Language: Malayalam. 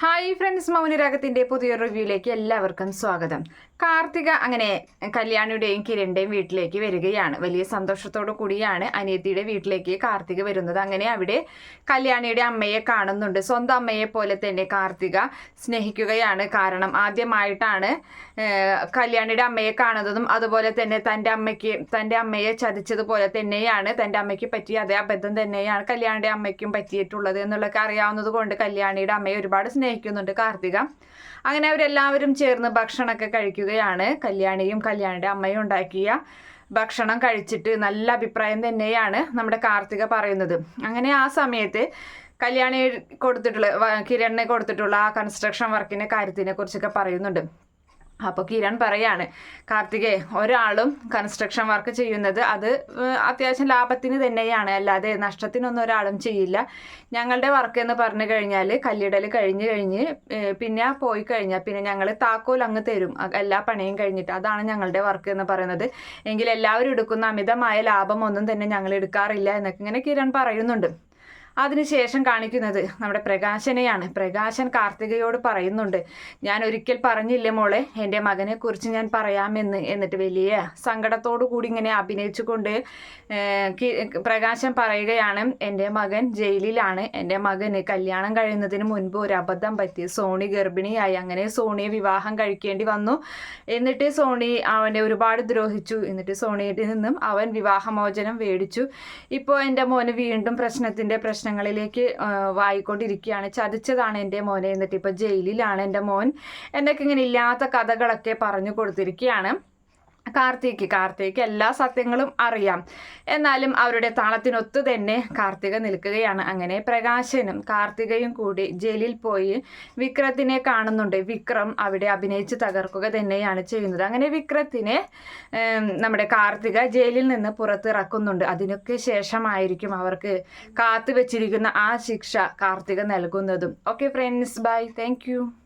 ഹായ് ഫ്രണ്ട്സ് മൗനരാഗത്തിന്റെ പുതിയൊരു റിവ്യൂയിലേക്ക് എല്ലാവർക്കും സ്വാഗതം. കാർത്തിക അങ്ങനെ കല്യാണിയുടെയും കിരണിന്റെയും വീട്ടിലേക്ക് വരികയാണ്. വലിയ സന്തോഷത്തോടു കൂടിയാണ് അനിയത്തിയുടെ വീട്ടിലേക്ക് കാർത്തിക വരുന്നത്. അങ്ങനെ അവിടെ കല്യാണിയുടെ അമ്മയെ കാണുന്നുണ്ട്. സ്വന്തം അമ്മയെ പോലെ തന്നെ കാർത്തിക സ്നേഹിക്കുകയാണ്. കാരണം ആദ്യമായിട്ടാണ് കല്യാണിയുടെ അമ്മയെ കാണുന്നതും അതുപോലെ തന്നെ തന്റെ അമ്മയ്ക്ക് തന്റെ അമ്മയെ ചതിച്ചതുപോലെ തന്നെയാണ് തന്റെ അമ്മയ്ക്ക് പറ്റിയ അതേ അബദ്ധം തന്നെയാണ് കല്യാണിയുടെ അമ്മയ്ക്കും പറ്റിയിട്ടുള്ളത് എന്നുള്ളതൊക്കെ അറിയാവുന്നത് കൊണ്ട് കല്യാണിയുടെ അമ്മയെ ഒരുപാട് സ്നേഹിക്കുന്നുണ്ട് കാർത്തിക. അങ്ങനെ അവരെല്ലാവരും ചേർന്ന് ഭക്ഷണമൊക്കെ കഴിക്കുകയാണ്. കല്യാണിയും കല്യാണിയുടെ അമ്മയും ഉണ്ടാക്കിയ ഭക്ഷണം കഴിച്ചിട്ട് നല്ല അഭിപ്രായം തന്നെയാണ് നമ്മുടെ കാർത്തിക പറയുന്നത്. അങ്ങനെ ആ സമയത്ത് കല്യാണി കൊടുത്തിട്ടുള്ള കിരണിനെ കൊടുത്തിട്ടുള്ള ആ കൺസ്ട്രക്ഷൻ വർക്കിന്റെ കാര്യത്തിനെ കുറിച്ചൊക്കെ പറയുന്നുണ്ട്. അപ്പോൾ കിരൺ പറയാണ് കാർത്തികേ ഒരാളും കൺസ്ട്രക്ഷൻ വർക്ക് ചെയ്യുന്നത് അത് അത്യാവശ്യം ലാഭത്തിന് തന്നെയാണ് അല്ലാതെ നഷ്ടത്തിനൊന്നും ഒരാളും ചെയ്യില്ല. ഞങ്ങളുടെ വർക്ക് എന്ന് പറഞ്ഞു കഴിഞ്ഞാൽ കല്ലിടൽ കഴിഞ്ഞ് കഴിഞ്ഞ് പിന്നെ പോയി കഴിഞ്ഞാൽ പിന്നെ ഞങ്ങൾ താക്കോൽ അങ്ങ് തരും എല്ലാ പണിയും കഴിഞ്ഞിട്ട്. അതാണ് ഞങ്ങളുടെ വർക്ക് എന്ന് പറയുന്നത്. എങ്കിൽ എല്ലാവരും എടുക്കുന്ന അമിതമായ ലാഭം ഒന്നും തന്നെ ഞങ്ങൾ എടുക്കാറില്ല എന്നൊക്കെ ഇങ്ങനെ കിരൺ പറയുന്നുണ്ട്. അതിനുശേഷം കാണിക്കുന്നത് നമ്മുടെ പ്രകാശനെയാണ്. പ്രകാശൻ കാർത്തികയോട് പറയുന്നുണ്ട് ഞാൻ ഒരിക്കൽ പറഞ്ഞില്ലേ മോളെ എന്റെ മകനെ കുറിച്ച് ഞാൻ പറയാമെന്ന് എന്നിട്ട് വലിയ സങ്കടത്തോടു കൂടി ഇങ്ങനെ അഭിനയിച്ചുകൊണ്ട് പ്രകാശൻ പറയുകയാണ് എന്റെ മകൻ ജയിലിലാണ് എന്റെ മകന് കല്യാണം കഴിയുന്നതിന് മുൻപ് ഒരു അബദ്ധം പറ്റി സോണി ഗർഭിണിയായി അങ്ങനെ സോണിയെ വിവാഹം കഴിക്കേണ്ടി വന്നു. എന്നിട്ട് സോണി അവനെ ഒരുപാട് ദ്രോഹിച്ചു എന്നിട്ട് സോണിയുടെ നിന്നും അവൻ വിവാഹമോചനം മേടിച്ചു. ഇപ്പോൾ എന്റെ മോന് വീണ്ടും പ്രശ്നത്തിന്റെ പ്രശ്നങ്ങളിലേക്ക് വായിക്കൊണ്ടിരിക്കുകയാണ്. ചതിച്ചതാണ് എന്റെ മോനെ. എന്നിട്ട് ഇപ്പോൾ ജയിലിലാണ് എന്റെ മോൻ. എന്നൊക്കെ ഇങ്ങനെ ഇല്ലാത്ത കഥകളൊക്കെ പറഞ്ഞു കൊടുത്തിരിക്കുകയാണ്. കാർത്തിക് കാർത്തിക് എല്ലാ സത്യങ്ങളും അറിയാം. എന്നാലും അവരുടെ താളത്തിനൊത്തു തന്നെ കാർത്തിക നിൽക്കുകയാണ്. അങ്ങനെ പ്രകാശനും കാർത്തികയും കൂടി ജയിലിൽ പോയി വിക്രത്തിനെ കാണുന്നുണ്ട്. വിക്രം അവിടെ അഭിനയിച്ച് തകർക്കുക തന്നെയാണ് ചെയ്യുന്നത്. അങ്ങനെ വിക്രത്തിനെ നമ്മുടെ കാർത്തിക ജയിലിൽ നിന്ന് പുറത്തിറക്കുന്നുണ്ട്. അതിനൊക്കെ ശേഷമായിരിക്കും അവർക്ക് കാത്തു വെച്ചിരിക്കുന്ന ആ ശിക്ഷ കാർത്തിക നൽകുന്നതും. Okay friends bye thank